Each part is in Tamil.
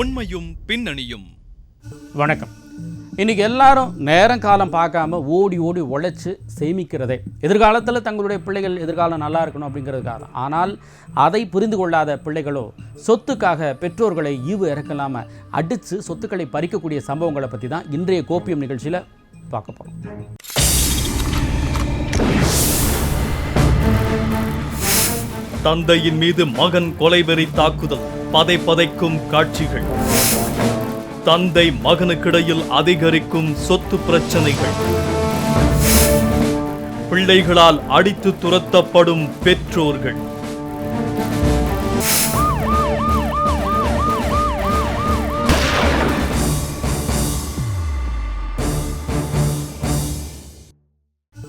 உண்மையும் பின்னணியும். வணக்கம். இன்னைக்கு எல்லாரும் நேரம் காலம் பார்க்காம ஓடி ஓடி உழைச்சி சேமிக்கிறதே. எதிர்காலத்தில் தங்களுடைய பிள்ளைகள் எதிர்காலம் நல்லா இருக்கணும் அப்படிங்கிறதுக்காக. ஆனால் அதை புரிந்து கொள்ளாத பிள்ளைகளோ சொத்துக்காக பெற்றோர்களை ஈவு இறக்கலாம அடித்து சொத்துக்களை பறிக்கக்கூடிய சம்பவங்களை பற்றி தான் இன்றைய கோப்பியம் நிகழ்ச்சியில் பார்க்க போகிறோம் தந்தையின் மீது மகன் கொலைவெறி தாக்குதல். பதை பதைக்கும் காட்சிகள். தந்தை மகனுக்கிடையில் அதிகரிக்கும் சொத்து பிரச்சனைகள். பிள்ளைகளால் அடித்து துரத்தப்படும் பெற்றோர்கள்.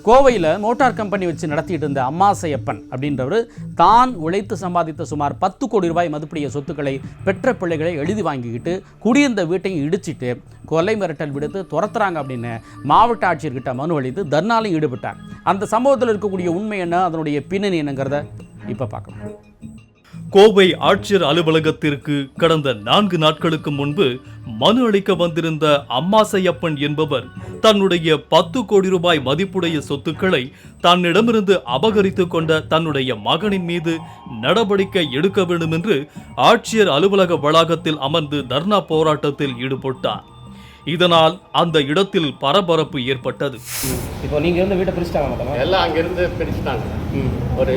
கோவையில் மோட்டார் கம்பெனி வச்சு நடத்திட்டு இருந்த அம்மாசையப்பன் அப்படின்றவர் தான் உழைத்து சம்பாதித்த சுமார் பத்து கோடி ரூபாய் மதிப்புடைய சொத்துக்களை பெற்ற பிள்ளைகளை எழுதி வாங்கிக்கிட்டு குடியிருந்த வீட்டையும் இடிச்சிட்டு கொலை மிரட்டல் விடுத்து துரத்துறாங்க அப்படின்னு மாவட்ட ஆட்சியர்கிட்ட மனு அளித்து தர்ணாலையும் ஈடுபட்டார். அந்த சம்பவத்தில் இருக்கக்கூடிய உண்மை என்ன? அதனுடைய பின்னணி என்னங்கிறத இப்போ பார்க்கலாம். கோவை ஆட்சியர் அலுவலகத்திற்கு கடந்த நான்கு நாட்களுக்கு முன்பு மனு அளிக்க வந்திருந்த அம்மாசையப்பன் என்பவர் தன்னுடைய பத்து கோடி ரூபாய் மதிப்புடைய சொத்துக்களை தன்னிடமிருந்து அபகரித்துக் கொண்ட தன்னுடைய மகனின் மீது நடவடிக்கை எடுக்க வேண்டும் என்று ஆட்சியர் அலுவலக வளாகத்தில் அமர்ந்து தர்ணா போராட்டத்தில் ஈடுபட்டார். இதனால் அந்த இடத்தில் பரபரப்பு ஏற்பட்டது. இப்போ நீங்கள் இருந்த வீட்டை பிரிச்சுட்டாங்க எல்லாம் அங்கேருந்து பிரிச்சுட்டாங்க. ஒரு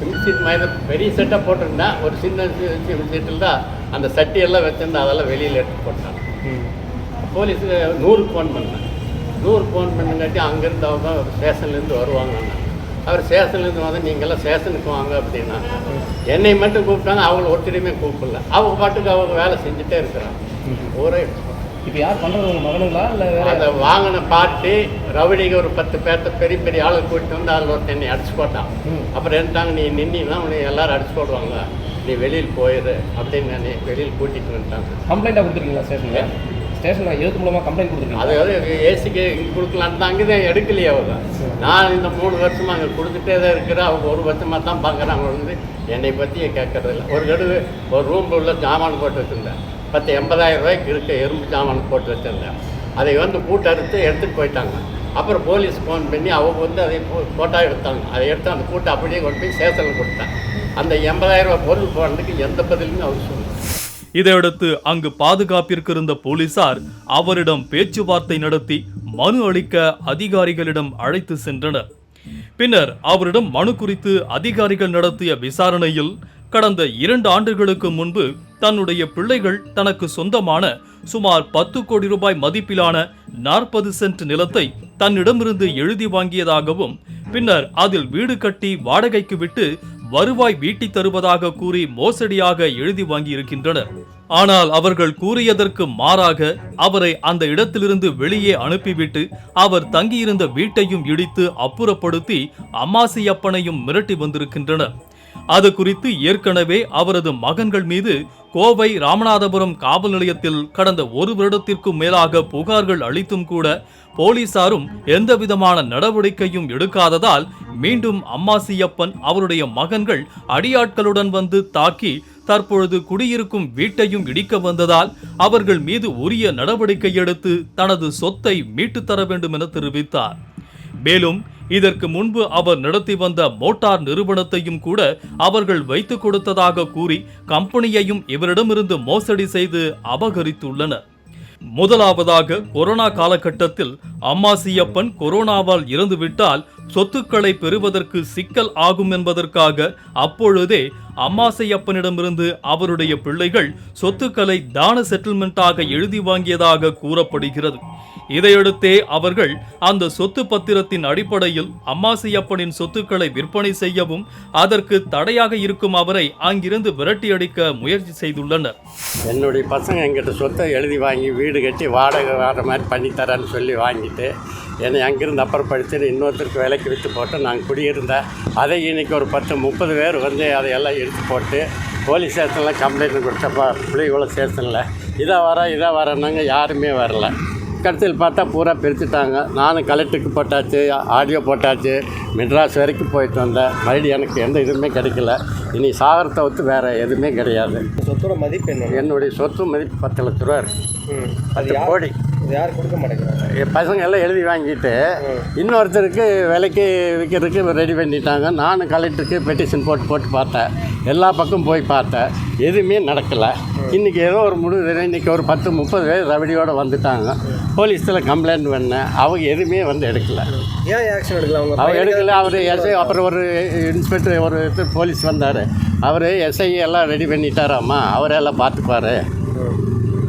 சிங்கிள் சீட் மாதிரி பெரிய செட்டாக போட்டிருந்தா ஒரு சின்ன சிங்கிள் சீட்டில் தான் அந்த சட்டி எல்லாம் வச்சிருந்தா அதெல்லாம் வெளியில் எடுத்து போட்டாங்க. போலீஸுக்கு நூறுக்கு ஃபோன் பண்ணேன் நூறு ஃபோன் பண்ணுங்காட்டி அங்கேருந்து அவங்க ஸ்டேஷன்லேருந்து வருவாங்கன்னு அவர் ஸ்டேஷன்லேருந்து வந்து நீங்கள்லாம் ஸ்டேஷனுக்கு வாங்க அப்படின்னா என்னை மட்டும் கூப்பிட்டாங்க அவங்கள ஒருத்தரையுமே கூப்பிடல. அவங்க பாட்டுக்கு அவங்க வேலை செஞ்சுட்டே இருக்கிறாங்க. ஒரே இப்போ யார் பண்ணுறது உங்கள் மகனுங்களா? இல்லை வேற அதை வாங்கின பார்ட்டி ரவுடிங்க ஒரு பத்து பேர்த்த பெரிய பெரிய ஆளை கூட்டிட்டு வந்து அதில் ஒருத்தன் என்னை அடிச்சு போட்டான். அப்புறம் இருந்தாங்க நீ நின்னா உன்னை எல்லாரும் அடிச்சு போடுவாங்க. நீ வெளியில் போயிரு அப்படின்னு என்னை வெளியில் கூட்டிட்டு வந்துட்டாங்க. கம்ப்ளைண்ட்டாக கொடுத்துருக்கீங்களா ஸ்டேஷனில்? ஸ்டேஷனில் எதுக்கு மூலமாக கம்ப்ளைண்ட் கொடுத்துருக்கீங்க அதாவது ஏசிக்கு இங்கே கொடுக்கலான்னு தான் அங்கே தான் எடுக்கலையே அவங்க. நான் இந்த மூணு வருஷமா அங்கே கொடுத்துட்டே தான் இருக்கிறேன். அவங்க ஒரு வருஷமாக தான் பார்க்குறாங்க. வந்து என்னை பற்றி கேட்கறதில்ல ஒரு தடவை ஒரு ரூமில் உள்ள ஜாமான் போட்டு வச்சுருந்தேன். பத்து எண்பதாயிரம் ரூபாய்க்கு இருக்க எறும்பு சாமான் போட்டு வச்சுருந்தேன். அதை வந்து பூட்டை அறுத்து எடுத்துகிட்டு போயிட்டாங்க. அப்புறம் போலீஸ் ஃபோன் பண்ணி அவங்க வந்து அதை ஃபோட்டோ எடுத்தாங்க. அதை எடுத்து அந்த கூட்டை அப்படியே கொண்டு போய் சேசலில் கொடுத்தேன். அந்த எண்பதாயிரம் ரூபாய் பொருள் போனதுக்கு எந்த பதிலுமே அவர் சொல்லல. இதையடுத்து அங்கு பாதுகாப்பிற்கு இருந்த போலீசார் அவரிடம் பேச்சுவார்த்தை நடத்தி மனு அளிக்க அதிகாரிகளிடம் அழைத்து சென்றனர். பின்னர் அவரிடம் மனு குறித்து அதிகாரிகள் நடத்திய விசாரணையில் கடந்த இரண்டு ஆண்டுகளுக்கு முன்பு தன்னுடைய பிள்ளைகள் தனக்கு சொந்தமான சுமார் பத்து கோடி ரூபாய் மதிப்பிலான நாற்பது சென்ட் நிலத்தை தன்னிடமிருந்து எழுதி வாங்கியதாகவும் பின்னர் அதில் வீடு கட்டி வாடகைக்கு விட்டு வருவாய் வீட்டி தருவதாக கூறி மோசடியாக எழுதி வாங்கியிருக்கின்றனர். ஆனால் அவர்கள் கூறியதற்கு மாறாக அவரை அந்த இடத்திலிருந்து வெளியே அனுப்பிவிட்டு அவர் தங்கியிருந்த வீட்டையும் இடித்து அப்புறப்படுத்தி அம்மாசியப்பனையும் மிரட்டி வந்திருக்கின்றனர். அது குறித்து ஏற்கனவே அவரது மகன்கள் மீது கோவை ராமநாதபுரம் காவல் நிலையத்தில் கடந்த ஒரு வருடத்திற்கும் மேலாக புகார்கள் அளித்தும் கூட போலீசாரும் எந்தவிதமான நடவடிக்கையும் எடுக்காததால் மீண்டும் அம்மாசியப்பன் அவருடைய மகன்கள் அடியாட்களுடன் வந்து தாக்கி தற்பொழுது குடியிருக்கும் வீட்டையும் இடிக்க வந்ததால் அவர்கள் மீது உரிய நடவடிக்கை எடுத்து தனது சொத்தை மீட்டுத் தர வேண்டும் என தெரிவித்தார். மேலும் இதற்கு முன்பு அவர் நடத்தி வந்த மோட்டார் நிறுவனத்தையும் கூட அவர்கள் வைத்துக் கொடுத்ததாக கூறி கம்பெனியையும் இவரிடமிருந்து மோசடி செய்து அபகரித்துள்ளனர். முதலாவதாக கொரோனா காலகட்டத்தில் அம்மாசியப்பன் கொரோனாவால் இறந்துவிட்டால் சொத்துக்களை பெறுவதற்கு சிக்கல் ஆகும் என்பதற்காக அப்பொழுதே அம்மாசையப்பனிடமிருந்து அவருடைய பிள்ளைகள் சொத்துக்களை தான செட்டில்மெண்ட்டாக எழுதி வாங்கியதாக கூறப்படுகிறது. இதையடுத்தே அவர்கள் அந்த சொத்து பத்திரத்தின் அடிப்படையில் அம்மாசியப்பனின் சொத்துக்களை விற்பனை செய்யவும் அதற்கு தடையாக இருக்கும் அவரை அங்கிருந்து விரட்டியடிக்க முயற்சி செய்துள்ளனர். என்னுடைய பசங்க எங்கிட்ட சொத்தை எழுதி வாங்கி வீடு கட்டி வாடகை வர மாதிரி பண்ணித்தரேன்னு சொல்லி வாங்கிட்டு என்னை அங்கிருந்து அப்புறப்படுத்தி இன்னொருத்தருக்கு விலைக்கு விற்று போட்டு நாங்கள் குடியிருந்தேன். அதை இன்றைக்கி ஒரு பத்து முப்பது பேர் வந்து அதையெல்லாம் எடுத்து போட்டு போலீஸ் ஸ்டேஷனில் கம்ப்ளைண்ட் கொடுத்தப்ப பிள்ளைகள ஸ்டேஷனில் இதை வர இதை வரனாங்க யாருமே வரல. கடைசியில் பார்த்தா பூரா பிரிச்சுட்டாங்க. நானும் கலெக்டருக்கு போட்டாச்சு ஆடியோ போட்டாச்சு மெட்ராஸ் வரைக்கும் போயிட்டு வந்தேன். மறுபடியும் எனக்கு எந்த இதுவுமே கிடைக்கல. இனி சாகரத்தை ஒத்து வேறு எதுவுமே கிடையாது. சொத்தோட மதிப்பு என்ன என்னுடைய சொத்து மதிப்பு பத்து லட்ச ரூபா இருக்கு. ம். அது பத்து கோடி. இது யார் கொடுக்க மாட்டேங்கிறாங்க. பசங்க எல்லாம் எழுதி வாங்கிட்டு இன்னொருத்தருக்கு விலைக்கு விற்கிறதுக்கு ரெடி பண்ணிட்டாங்க. நானும் கலெக்டருக்கு பெட்டிஷன் போட்டு போட்டு பார்த்தேன். எல்லா பக்கம் போய் பார்த்தேன். எதுவுமே நடக்கலை. இன்றைக்கி ஏதோ ஒரு முடிவு இன்றைக்கி ஒரு பத்து முப்பது பேர் ரவடியோடு வந்துட்டாங்க. போலீஸில் கம்ப்ளைண்ட் பண்ணேன். அவங்க எதுவுமே வந்து எடுக்கல. ஏன் ஆக்ஷன் எடுக்கல? அவங்க அவர் எடுக்கல. அவர் எஸ்ஐ அப்புறம் ஒரு இன்ஸ்பெக்டர் ஒரு போலீஸ் வந்தார். அவர் எஸ்ஐ எல்லாம் ரெடி பண்ணிட்டாராம்மா அவரெல்லாம் பார்த்துப்பாரு.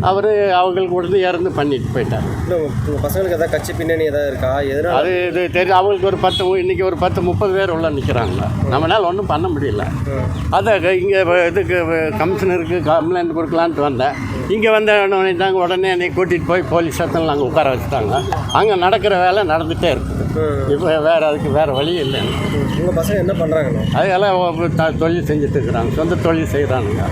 அவர் அவங்களுக்கு உடனே இறந்து பண்ணிட்டு போயிட்டார். உங்கள் பசங்களுக்கு ஏதாவது கட்சி பின்னணி ஏதாவது இருக்கா? எதனால? அது இது தெரியும் அவங்களுக்கு ஒரு பத்து இன்னைக்கு ஒரு பத்து முப்பது பேர் உள்ள நிற்கிறாங்க நம்மளால் ஒன்றும் பண்ண முடியல. அதை இங்கே இதுக்கு கமிஷனருக்கு கம்ப்ளைண்ட் கொடுக்கலான்ட்டு வந்தேன். இங்கே வந்த உடனே உடனே என்னை கூட்டிகிட்டு போய் போலீஸ் ஸ்டேஷனில் அங்கே உட்கார வச்சுட்டாங்க. அங்கே நடக்கிற வேலை நடந்துகிட்டே இருக்குது. இப்போ வேறு அதுக்கு வேறு வழி இல்லை. உங்கள் பசங்க என்ன பண்ணுறாங்கண்ணா அதெல்லாம் தொழில் செஞ்சுட்டு இருக்கிறாங்க. சொந்த தொழில் செய்கிறானுங்க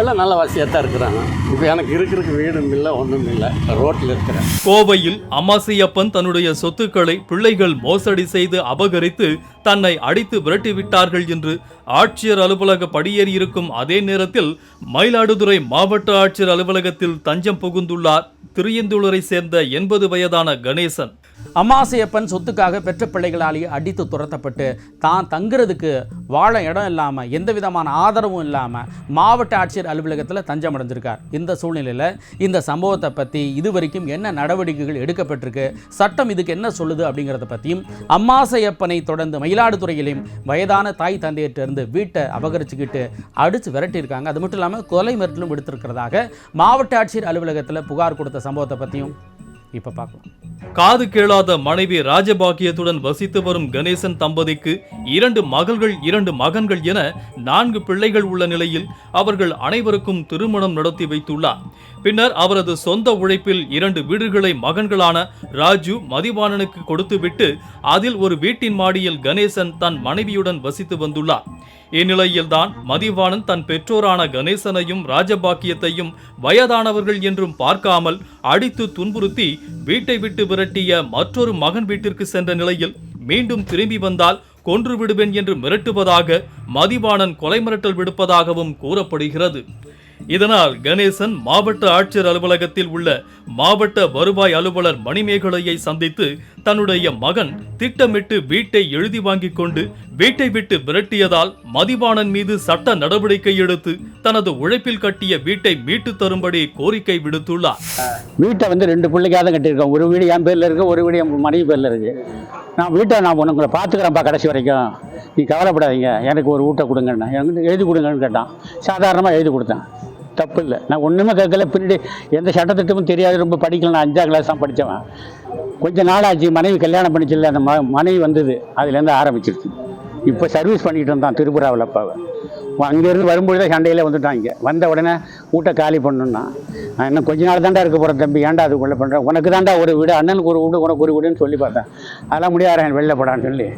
எல்லாம் நல்ல வசதியாக தான் இருக்கிறாங்க. இப்போ எனக்கு இருக்கிறதுக்கு வீடும் இல்லை ஒன்றும் இல்லை. ரோட்டில் இருக்கிறேன். கோவையில் அம்மாசியப்பன் தன்னுடைய சொத்துக்களை பிள்ளைகள் மோசடி செய்து அபகரித்து தன்னை அடித்து விரட்டிவிட்டார்கள் என்று ஆட்சியர் அலுவலக படியேறி இருக்கும் அதே நேரத்தில் மயிலாடுதுறை மாவட்ட ஆட்சியர் அலுவலகத்தில் தஞ்சம் புகுந்துள்ளார். திரியந்தூளரை சேர்ந்த எண்பது வயதான கணேசன். அமாசையப்பன் சொத்துக்காக பெற்ற பிள்ளைகளாலேயே அடித்து துரத்தப்பட்டு தான் தங்குறதுக்கு வாழ இடம் இல்லாமல் எந்த விதமான ஆதரவும் இல்லாமல் மாவட்ட ஆட்சியர் அலுவலகத்தில் தஞ்சம் அடைஞ்சிருக்கார் இந்த சூழ்நிலையில் இந்த சம்பவத்தை பற்றி இதுவரைக்கும் என்ன நடவடிக்கைகள் எடுக்கப்பட்டிருக்கு சட்டம் இதுக்கு என்ன சொல்லுது அப்படிங்கிறத பற்றியும் அம்மாசையப்பனை தொடர்ந்து மயிலாடுதுறையிலையும் வயதான தாய் தந்தையிட்டிருந்து வீட்டை அபகரிச்சுக்கிட்டு அடித்து விரட்டியிருக்காங்க. அது மட்டும் இல்லாமல் கொலை மிரட்டலும் எடுத்திருக்கிறதாக மாவட்ட ஆட்சியர் அலுவலகத்தில் புகார் கொடுத்த சம்பவத்தை பற்றியும் இப்போ பார்க்கலாம் காது கேளாத மனைவி ராஜபாக்கியத்துடன் வசித்து வரும் கணேசன் தம்பதிக்கு இரண்டு மகள்கள் இரண்டு மகன்கள் என நான்கு பிள்ளைகள் உள்ள நிலையில் அவர்கள் அனைவருக்கும் திருமணம் நடத்தி வைத்துள்ளார். பின்னர் அவரது சொந்த உழைப்பில் இரண்டு வீடுகளை மகன்களான ராஜு மதிவாணனுக்கு கொடுத்துவிட்டு அதில் ஒரு வீட்டின் மாடியில் கணேசன் தன் மனைவியுடன் வசித்து வந்துள்ளார். இந்நிலையில்தான் மதிவாணன் தன் பெற்றோரான கணேசனையும் ராஜபாக்கியத்தையும் வயதானவர்கள் என்றும் பார்க்காமல் அடித்து துன்புறுத்தி வீட்டை விட்டு விரட்டிய மற்றொரு மகன் வீட்டிற்கு சென்ற நிலையில் மீண்டும் திரும்பி வந்தால் கொன்று விடுவேன் என்று மிரட்டுவதாக மதிவாணன் கொலை மிரட்டல் விடுப்பதாகவும் கூறப்படுகிறது. இதனால் கணேசன் மாவட்ட ஆட்சியர் அலுவலகத்தில் உள்ள மாவட்ட வருவாய் அலுவலர் மணிமேகலையை சந்தித்து தன்னுடைய மகன் திட்டமிட்டு வீட்டை எழுதி வாங்கிக் கொண்டு வீட்டை விட்டு விரட்டியதால் மதிவாணன் மீது சட்ட நடவடிக்கை எடுத்து தனது உழைப்பில் கட்டிய வீட்டை மீட்டு தரும்படி கோரிக்கை விடுத்துள்ளார். வீட்டை வந்து ரெண்டு பிள்ளைக்காக தான் கட்டியிருக்கோம். ஒரு வீடு என் பேர்ல இருக்கு ஒரு வீடு என் மனைவி பேர்ல இருக்கு. நான் வீட்டை நான் உங்களை பார்த்துக்கிறேன்ப்பா கடைசி வரைக்கும். நீ கவலைப்படாதீங்க. எனக்கு ஒரு ஊட்டை கொடுங்கண்ணா. எனக்கு எழுதி கொடுங்கன்னு கேட்டான். சாதாரணமாக எழுதி கொடுத்தேன். தப்பு இல்லை நான் ஒன்றுமே கேட்கல. பின்னாடி எந்த சட்டத்திட்டமும் தெரியாது. ரொம்ப படிக்கல நான் அஞ்சாம் கிளாஸ் தான் படித்தவன். கொஞ்சம் நாளாச்சு. மனைவி கல்யாணம் பண்ணிச்சில்ல அந்த ம மனைவி வந்தது. அதுலேருந்து ஆரம்பிச்சிருச்சு. இப்போ சர்வீஸ் பண்ணிட்டு இருந்தான். திருப்புராவில் அப்பாவை அங்கேருந்து வரும்பொழுதே சண்டையில் வந்துட்டாங்க வந்த உடனே வீட்டை காலி பண்ணணும்னா நான் இன்னும் கொஞ்ச நாள் தாண்டா இருக்க போகிறேன் தம்பி. ஏன்டா அதுக்குள்ளே பண்ணுறேன் உனக்கு தாண்டா ஒரு வீடு? அண்ணனுக்கு ஒரு வீடு உனக்கு ஒரு வீடுன்னு சொல்லி பார்த்தேன். அதெல்லாம் முடியாது வெளில போடான்னு சொல்லி.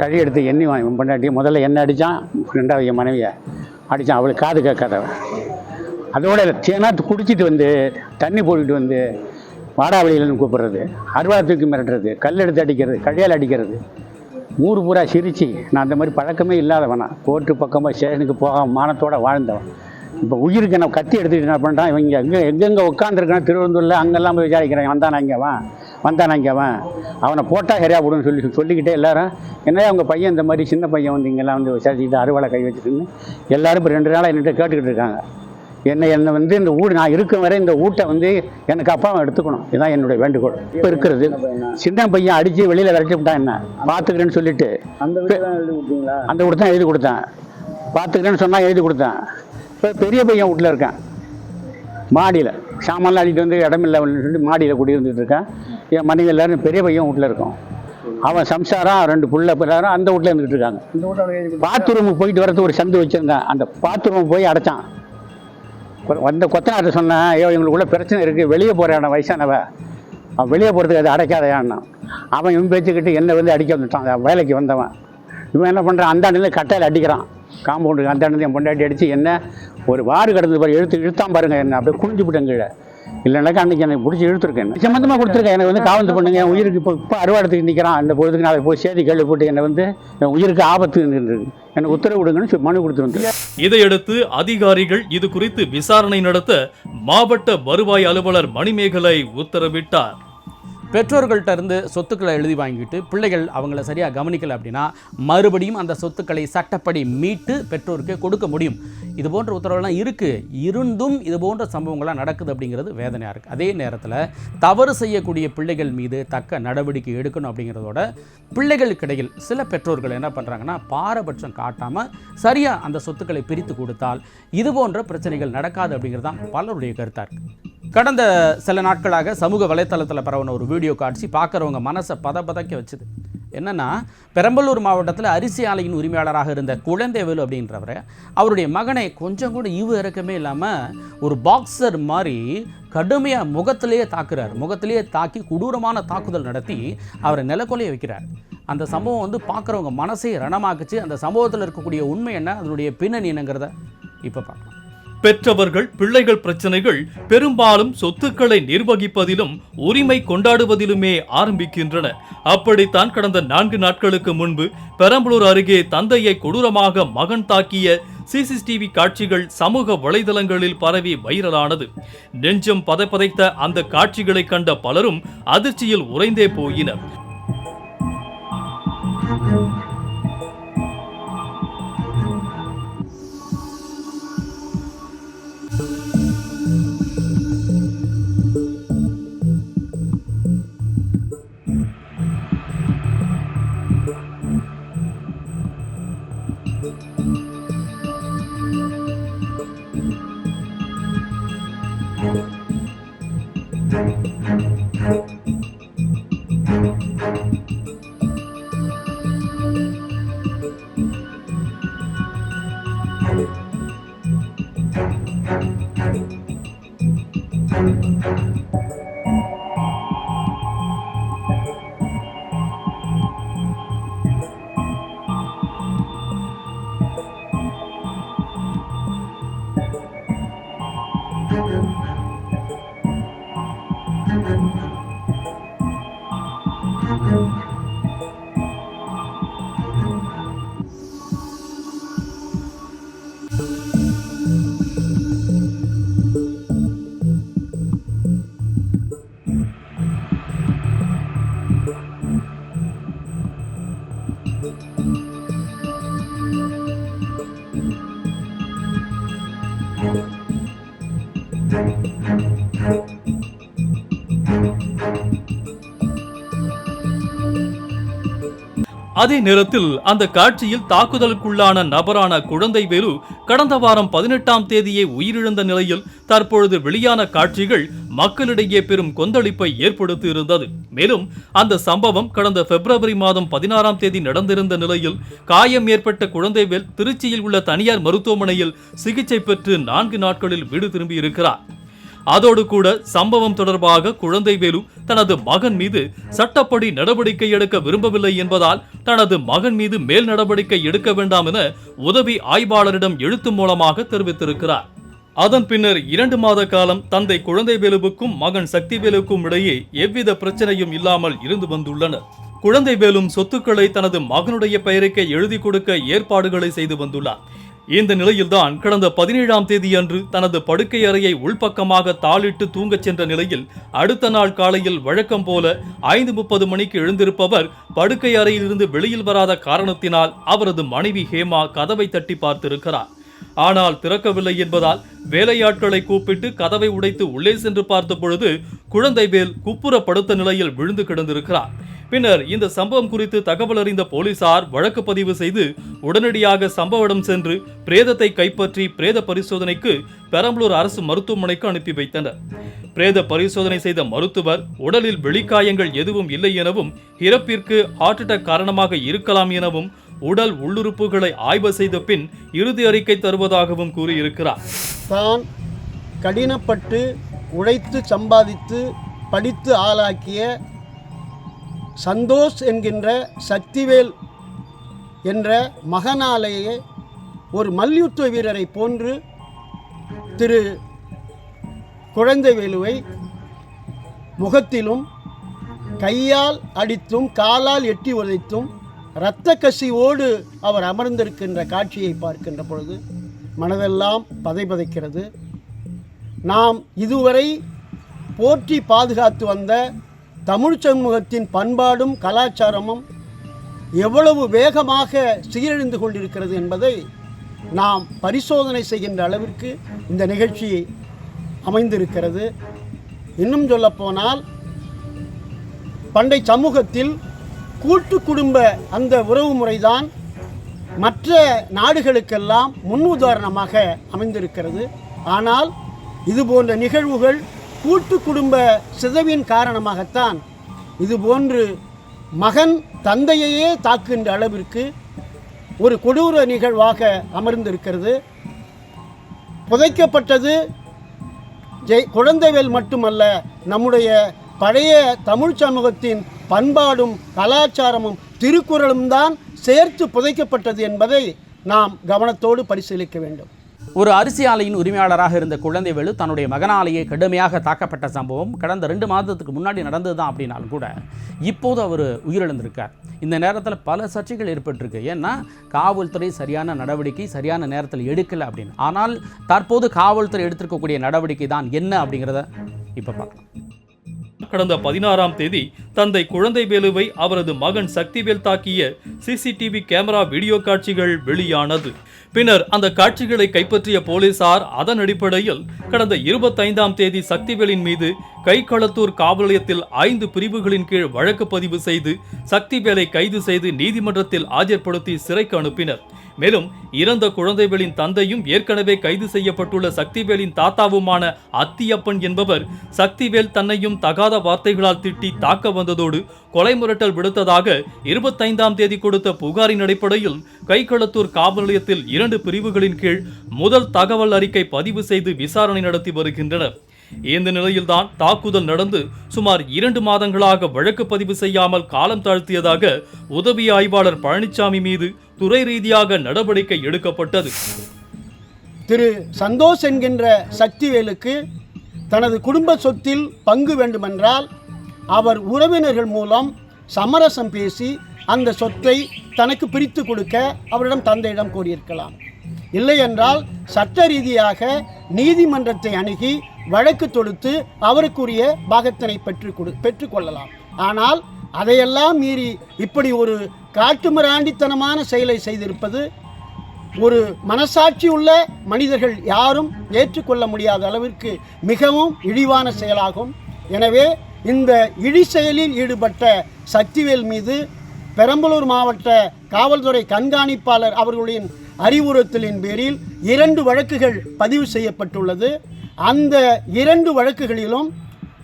கழி எடுத்து எண்ணி வாங்கி பண்ணாட்டி முதல்ல என்ன அடித்தான் ரெண்டாவது என் மனைவியை அடித்தான் அவளுக்கு காது கேட்காதவன். அதோட தேனா குடிச்சிட்டு வந்து தண்ணி போட்டுட்டு வந்து வாடாவளியிலன்னு கூப்பிடுறது அருவா தூக்கி மிரட்டுறது கல் எடுத்து அடிக்கிறது கழியால் அடிக்கிறது. ஊர் பூரா சிரிச்சு. நான் அந்த மாதிரி பழக்கமே இல்லாதவனா கோர்ட்டு பக்கமாக ஸ்டேஷனுக்கு போகாம மானத்தோடு வாழ்ந்தவன். இப்போ உயிருக்கு நான் கத்தி எடுத்துக்கிட்டு என்ன பண்ணுறான் இவங்க எங்கே எங்கெங்கே உட்காந்துருக்கான் திருவனந்தூரில் அங்கெல்லாம் போய் விசாரிக்கிறேன். வந்தானா இங்கே அவன் வந்தானா இங்கே அவன். அவனை போட்டால் சரியா போடுன்னு சொல்லி சொல்லிக்கிட்டே எல்லாரும் என்னையா உங்கள் பையன் இந்த மாதிரி சின்ன பையன் வந்து இங்கெல்லாம் வந்து விசாரிச்சுக்கிட்டு அறுவலை கை வச்சுட்டுன்னு எல்லாரும் இப்போ ரெண்டு நாளாக என்கிட்ட கேட்டுக்கிட்டு இருக்காங்க. என்னை என்னை வந்து இந்த வீடு நான் இருக்கும் வரை இந்த வீட்டை வந்து எனக்கு அப்பாவை எடுத்துக்கணும். இதுதான் என்னுடைய வேண்டுகோள். இப்போ இருக்கிறது. சின்ன பையன் அடித்து வெளியில் விரட்டி விட்டான் என்ன? பார்த்துக்கிறேன்னு சொல்லிட்டு. அந்த வீடு தான் எழுதி கொடுத்தேன். பார்த்துக்கிறேன்னு சொன்னால் எழுதி கொடுத்தேன். இப்போ பெரிய பையன் வீட்டில் இருக்கேன். மாடியில். சாமான்லாம் அடிட்டு வந்து இடமில்லை சொல்லி மாடியில் குடியிருந்துட்டு இருக்கேன் என் மனைவி எல்லாரும் பெரிய பையன் வீட்டில் இருக்கோம். அவன் சம்சாரம் ரெண்டு புள்ள பிள்ளாரும் அந்த வீட்டில் இருந்துகிட்டு இருக்காங்க. பாத்ரூமுக்கு போயிட்டு வரது ஒரு சந்து வச்சுருந்தேன். அந்த பாத்ரூம் போய் அடைச்சான். வந்த கொத்தனார்ட்ட சொன்னேன் ஐயோ எங்களுக்குள்ள பிரச்சனை இருக்குது வெளியே போகிறேன் வயசானவ. அவன் வெளியே போகிறதுக்கு அது அடைக்காதையான்னா அவன் இவன் பேச்சுக்கிட்டு என்னை வந்து அடிக்க வந்துட்டான். வேலைக்கு வந்தவன். இவன் என்ன பண்ணுறான் அந்தாண்டில் கட்டையில் அடிக்கிறான். காம்பவுண்டு அந்த இடத்துல என் பொண்டாட்டி அடித்து என்ன ஒரு வாறு கிடந்து பாரு இழுத்து இழுத்தான் பாருங்க என்ன. அப்படியே குனிஞ்சு விட்டேன் கீழே. இல்லைனாக்கா அன்றைக்கி எனக்கு பிடிச்சி இழுத்துருக்கேன். சம்மந்தமாக கொடுத்துருக்கேன். எனக்கு வந்து காவந்து பண்ணுங்க என் உயிருக்கு இப்போ இப்போ அறுவாடத்துக்கு நிற்கிறான் அந்த பொழுதுக்கு நான் போய் சேதி கேள்வி போட்டு என்னை வந்து என் உயிருக்கு ஆபத்து எனக்கு உத்தரவு விடுங்கன்னு சொல்லி மனு கொடுத்துட்டு வந்துருக்கேன் இதையடுத்து அதிகாரிகள் இது குறித்து விசாரணை நடத்த மாவட்ட வருவாய் அலுவலர் மணிமேகலை உத்தரவிட்டார். பெற்றோர்கள்ட்ட இருந்து சொத்துக்களை எழுதி வாங்கிட்டு பிள்ளைகள் அவங்கள சரியாக கவனிக்கலை அப்படின்னா மறுபடியும் அந்த சொத்துக்களை சட்டப்படி மீட்டு பெற்றோருக்கு கொடுக்க முடியும். இது போன்ற உத்தரவுலாம் இருக்குது இருந்தும் இது போன்ற சம்பவங்கள்லாம் நடக்குது அப்படிங்கிறது வேதனையாக இருக்குது அதே நேரத்தில் தவறு செய்யக்கூடிய பிள்ளைகள் மீது தக்க நடவடிக்கை எடுக்கணும் அப்படிங்கிறதோட பிள்ளைகளுக்கிடையில் சில பெற்றோர்கள் என்ன பண்ணுறாங்கன்னா பாரபட்சம் காட்டாமல் சரியாக அந்த சொத்துக்களை பிரித்து கொடுத்தால் இது போன்ற பிரச்சனைகள் நடக்காது அப்படிங்கிறது தான் பலருடைய கருத்தாக இருக்குது கடந்த சில நாட்களாக சமூக வலைத்தளத்தில் பரவன ஒரு வீடியோ காட்சி பார்க்குறவங்க மனசை பத பதைக்க வச்சுது. என்னன்னா பெரம்பலூர் மாவட்டத்தில் அரிசி ஆலையின் உரிமையாளராக இருந்த குழந்தைவேலு அப்படின்றவர் அவருடைய மகனை கொஞ்சம் கூட ஈவு இறக்கமே இல்லாமல் ஒரு பாக்ஸர் மாதிரி கடுமையாக முகத்திலேயே தாக்குறார். முகத்திலேயே தாக்கி கொடூரமான தாக்குதல் நடத்தி அவரை நிலக்கொலைய வைக்கிறார். அந்த சம்பவம் வந்து பார்க்குறவங்க மனசை ரணமாக்குச்சு. அந்த சம்பவத்தில் இருக்கக்கூடிய உண்மை என்ன? அதனுடைய பின்னணி என்னங்கிறத இப்போ பார்க்கலாம். பெற்றவர்கள் பிள்ளைகள் பிரச்சனைகள் பெரும்பாலும் சொத்துக்களை நிர்வகிப்பதிலும் உரிமை கொண்டாடுவதிலுமே ஆரம்பிக்கின்றன. அப்படித்தான் கடந்த நான்கு நாட்களுக்கு முன்பு பெரம்பலூர் அருகே தந்தையை கொடூரமாக மகன் தாக்கிய சிசிடிவி காட்சிகள் சமூக வலைதளங்களில் பரவி வைரலானது. நெஞ்சம் பதைப்பதைத்த அந்த காட்சிகளை கண்ட பலரும் அதிர்ச்சியில் உறைந்தே போயினர். 嗯 அதே நேரத்தில் அந்த காட்சியில் தாக்குதலுக்குள்ளான நபரான குழந்தை வேலு கடந்த வாரம் பதினெட்டாம் தேதியே உயிரிழந்த நிலையில் தற்பொழுது வெளியான காட்சிகள் மக்களிடையே பெரும் கொந்தளிப்பை ஏற்படுத்தி இருந்தது மேலும் அந்த சம்பவம் கடந்த பிப்ரவரி மாதம் பதினாறாம் தேதி நடந்திருந்த நிலையில் காயம் ஏற்பட்ட குழந்தைவேல் திருச்சியில் உள்ள தனியார் மருத்துவமனையில் சிகிச்சை பெற்று நான்கு நாட்களில் வீடு திரும்பியிருக்கிறார். அதோடு கூட சம்பவம் தொடர்பாக குழந்தைவேலு தனது மகன் மீது சட்டப்படி நடவடிக்கை எடுக்க விரும்பவில்லை என்பதால் தனது மகன் மீது மேல் நடவடிக்கை எடுக்க வேண்டாம் என உதவி ஆய்வாளரிடம் எழுத்து மூலமாக தெரிவித்திருக்கிறார். அதன் பின்னர் இரண்டு மாத காலம் தந்தை குழந்தை வேலுவுக்கும் மகன் சக்திவேலுக்கும் இடையே எவ்வித பிரச்சனையும் இல்லாமல் இருந்து வந்துள்ளனர். குழந்தை வேலும் சொத்துக்களை தனது மகனுடைய பெயருக்கே எழுதி கொடுக்க ஏற்பாடுகளை செய்து வந்துள்ளார். இந்த நிலையில்தான் கடந்த பதினேழாம் தேதி அன்று தனது படுக்கை அறையை உள்பக்கமாக தாளிட்டு தூங்கச் சென்ற நிலையில் அடுத்த நாள் காலையில் வழக்கம் போல ஐந்து முப்பது மணிக்கு எழுந்திருப்பவர் படுக்கை அறையிலிருந்து வெளியில் வராத காரணத்தினால் அவரது மனைவி ஹேமா கதவை தட்டி பார்த்திருக்கிறார். ஆனால் திறக்கவில்லை என்பதால் வேலையாட்களை கூப்பிட்டு கதவை உடைத்து உள்ளே சென்று பார்த்த பொழுது குழந்தைவேல் குப்புற படுத்த நிலையில் விழுந்து கிடந்திருக்கிறார். பின்னர் இந்த சம்பவம் குறித்து தகவல் அறிந்த போலீசார் வழக்கு பதிவு செய்து உடனடியாக சம்பவ இடம் சென்று பிரேதத்தை கைப்பற்றி பிரேத பரிசோதனைக்கு பெரம்பலூர் அரசு மருத்துவமனைக்கு அனுப்பி வைத்தனர். பிரேத பரிசோதனை செய்த மருத்துவர் உடலில் வெளிக்காயங்கள் எதுவும் இல்லை எனவும் இறப்பிற்கு ஹார்ட் அட்டாக் காரணமாக இருக்கலாம் எனவும் உடல் உள்ளுறுப்புகளை ஆய்வு செய்த பின் இறுதி அறிக்கை தருவதாகவும் கூறியிருக்கிறார். தான் கடினப்பட்டு உழைத்து சம்பாதித்து படித்து ஆளாக்கிய சந்தோஷ் என்கின்ற சக்திவேல் என்ற மகனாலேயே ஒரு மல்யுத்த வீரரை போன்று திரு குழந்தை வேலுவை முகத்திலும் கையால் அடித்தும் காலால் எட்டி உதைத்தும் இரத்த கசிவோடு அவர் அமர்ந்திருக்கின்ற காட்சியை பார்க்கின்ற பொழுது மனதெல்லாம் பதைபதைக்கிறது நாம் இதுவரை போற்றி பாதுகாத்து வந்த தமிழ் சமூகத்தின் பண்பாடும் கலாச்சாரமும் எவ்வளவு வேகமாக சீரழிந்து கொண்டிருக்கிறது என்பதை நாம் பரிசோதனை செய்கின்ற அளவிற்கு இந்த நிகழ்ச்சி அமைந்திருக்கிறது. இன்னும் சொல்லப்போனால் பண்டை சமூகத்தில் கூட்டு குடும்ப அந்த உறவு முறைதான் மற்ற நாடுகளுக்கெல்லாம் முன்னுதாரணமாக அமைந்திருக்கிறது. ஆனால் இது போன்ற நிகழ்வுகள் கூட்டு குடும்ப சிதைவின் காரணமாகத்தான் இதுபோன்று மகன் தந்தையையே தாக்குகின்ற அளவிற்கு ஒரு கொடூர நிகழ்வாக அமர்ந்திருக்கிறது. புதைக்கப்பட்டது ஜெய் குழந்தைவேல் மட்டுமல்ல நம்முடைய பழைய தமிழ் சமூகத்தின் பண்பாடும் கலாச்சாரமும் திருக்குறளும் தான் சேர்த்து புதைக்கப்பட்டது என்பதை நாம் கவனத்தோடு பரிசீலிக்க வேண்டும். ஒரு அரிசி ஆலையின் உரிமையாளராக இருந்த குழந்தைவேலு தன்னுடைய மகனாலேயே கடுமையாக தாக்கப்பட்ட சம்பவம் கடந்த ரெண்டு மாதத்துக்கு முன்னாடி நடந்தது தான் அப்படின்னாலும் கூட இப்போது அவர் உயிரிழந்திருக்கார். இந்த நேரத்தில் பல சர்ச்சைகள் ஏற்பட்டிருக்கு. ஏன்னா காவல்துறை சரியான நடவடிக்கை சரியான நேரத்தில் எடுக்கலை அப்படின்னு. ஆனால் தற்போது காவல்துறை எடுத்திருக்கக்கூடிய நடவடிக்கை தான் என்ன அப்படிங்கிறத இப்போ பார்க்கலாம். கடந்த பதினாறாம் தேதி தந்தை குழந்தைவேலுவை அவரது மகன் சக்திவேல் தாக்கிய சிசிடிவி கேமரா வீடியோ காட்சிகள் வெளியானது. பின்னர் அந்த காட்சிகளை கைப்பற்றிய போலீசார் அதன் அடிப்படையில் கடந்த இருபத்தைந்தாம் தேதி சக்திவேலின் மீது கைகளத்தூர் காவல் நிலையத்தில் ஐந்து பிரிவுகளின் கீழ் வழக்கு பதிவு செய்து சக்திவேலை கைது செய்து நீதிமன்றத்தில் ஆஜர்படுத்தி சிறைக்கு அனுப்பினர். மேலும் இறந்த குழந்தைகளின் தந்தையும் ஏற்கனவே கைது செய்யப்பட்டுள்ள சக்திவேலின் தாத்தாவுமான அத்தியப்பன் என்பவர் சக்திவேல் தன்னையும் தகாத வார்த்தைகளால் திட்டி தாக்க வந்ததோடு கொலை மிரட்டல் விடுத்ததாக இருபத்தைந்தாம் தேதி கொடுத்த புகாரின் அடிப்படையில் கைகளத்தூர் காவல் நிலையத்தில் இரண்டு பிரிவுகளின் கீழ் முதல் தகவல் அறிக்கை பதிவு செய்து விசாரணை நடத்தி வருகின்றனர். இந்த நிலையில்தான் தாக்குதல் நடந்து சுமார் இரண்டு மாதங்களாக வழக்கு பதிவு செய்யாமல் காலம் தாழ்த்தியதாக உதவி ஆய்வாளர் பழனிசாமி மீது துறை ரீதியாக நடவடிக்கை எடுக்கப்பட்டது. திரு சந்தோஷ் என்கின்ற சக்திவேலுக்கு தனது குடும்ப சொத்தில் பங்கு வேண்டுமென்றால் அவர் உறவினர்கள் மூலம் சமரசம் பேசி அந்த சொத்தை தனக்கு பிரித்து கொடுக்க அவரிடம் தந்தையிடம் கோரியிருக்கலாம் இல்லை என்றால் சட்ட ரீதியாக நீதிமன்றத்தை அணுகி வழக்கு தொடுத்து அவருக்குரிய பாகத்தினை பெற்று கொடு பெற்றுக்கொள்ளலாம் ஆனால் அதையெல்லாம் மீறி இப்படி ஒரு காட்டுமிராண்டித்தனமான செயலை செய்திருப்பது ஒரு மனசாட்சி உள்ள மனிதர்கள் யாரும் ஏற்றுக்கொள்ள முடியாத அளவிற்கு மிகவும் இழிவான செயலாகும். எனவே இந்த இழி செயலில் ஈடுபட்ட சக்திவேல் மீது பெரம்பலூர் மாவட்ட காவல்துறை கண்காணிப்பாளர் அவர்களின் அறிவுறுத்தலின் பேரில் இரண்டு வழக்குகள் பதிவு செய்யப்பட்டுள்ளது. அந்த இரண்டு வழக்குகளிலும்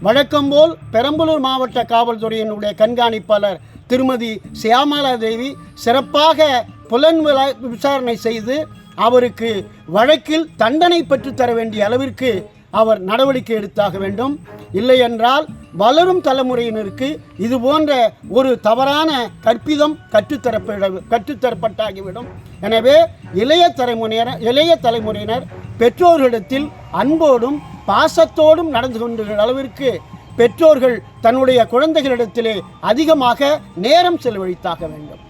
வழக்கம்போல் பெரம்பலூர் மாவட்ட காவல்துறையினுடைய கண்காணிப்பாளர் திருமதி சியாமலா தேவி சிறப்பாக புலன் விசாரணை செய்து அவருக்கு வழக்கில் தண்டனை பெற்றுத்தர வேண்டிய அளவிற்கு அவர் நடவடிக்கை எடுத்தாக வேண்டும். இல்லை என்றால் வளரும் தலைமுறையினருக்கு இது போன்ற ஒரு தவறான கற்பிதம் கற்றுத்தரப்பட கற்றுத்தரப்பட்டாகிவிடும் எனவே இளைய தலைமுறையினர் இளைய தலைமுறையினர் பெற்றோர்களிடத்தில் அன்போடும் பாசத்தோடும் நடந்து கொண்ட அளவிற்கு பெற்றோர்கள் தன்னுடைய குழந்தைகளிடத்திலே அதிகமாக நேரம் செலவழித்தாக வேண்டும்.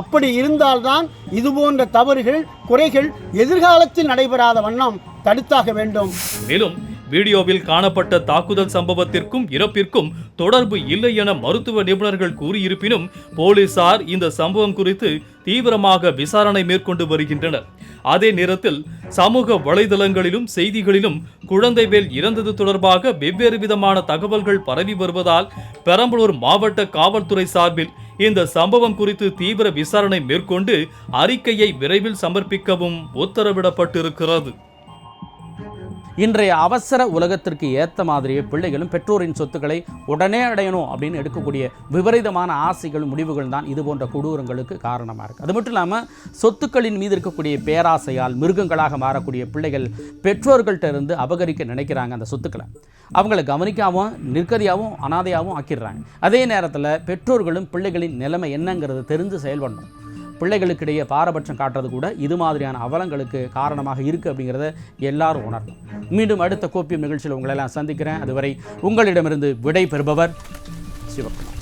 அப்படி இருந்தால்தான் இதுபோன்ற தவறுகள் குறைகள் எதிர்காலத்தில் நடைபெறாத வண்ணம் தடுத்தாக வேண்டும். மேலும் வீடியோவில் காணப்பட்ட தாக்குதல் சம்பவத்திற்கும் இறப்பிற்கும் தொடர்பு இல்லை என மருத்துவ நிபுணர்கள் கூறியிருப்பினும் போலீசார் இந்த சம்பவம் குறித்து தீவிரமாக விசாரணை மேற்கொண்டு வருகின்றனர். அதே நேரத்தில் சமூக வலைதளங்களிலும் செய்திகளிலும் குழந்தைவேல் இறந்தது தொடர்பாக வெவ்வேறு விதமான தகவல்கள் பரவி வருவதால் பெரம்பலூர் மாவட்ட காவல்துறை சார்பில் இந்த சம்பவம் குறித்து தீவிர விசாரணை மேற்கொண்டு அறிக்கையை விரைவில் சமர்ப்பிக்கவும் உத்தரவிடப்பட்டிருக்கிறது. இன்றைய அவசர உலகத்திற்கு ஏற்ற மாதிரியே பிள்ளைகளும் பெற்றோரின் சொத்துக்களை உடனே அடையணும் அப்படின்னு எடுக்கக்கூடிய விபரீதமான ஆசைகள் முடிவுகள் தான் இது போன்ற கொடூரங்களுக்கு காரணமாக இருக்குது அது மட்டும் இல்லாமல் சொத்துக்களின் மீது இருக்கக்கூடிய பேராசையால் மிருகங்களாக மாறக்கூடிய பிள்ளைகள் பெற்றோர்கள்ட்ட இருந்து அபகரிக்க நினைக்கிறாங்க அந்த சொத்துக்களை. அவங்கள கவனிக்காமல் நிற்கதியாகவும் அனாதையாகவும் ஆக்கிடுறாங்க. அதே நேரத்தில் பெற்றோர்களும் பிள்ளைகளின் நிலைமை என்னங்கிறது தெரிஞ்சு செயல்படணும். பிள்ளைகளுக்கிடையே பாரபட்சம் காட்டுறது கூட இது மாதிரியான அவலங்களுக்கு காரணமாக இருக்குது அப்படிங்கிறத எல்லாரும் உணரணும். மீண்டும் அடுத்த கோப்பியம் நிகழ்ச்சியில் உங்களை எல்லாம் சந்திக்கிறேன். அதுவரை உங்களிடமிருந்து விடை பெறுபவர் சிவகுமார்.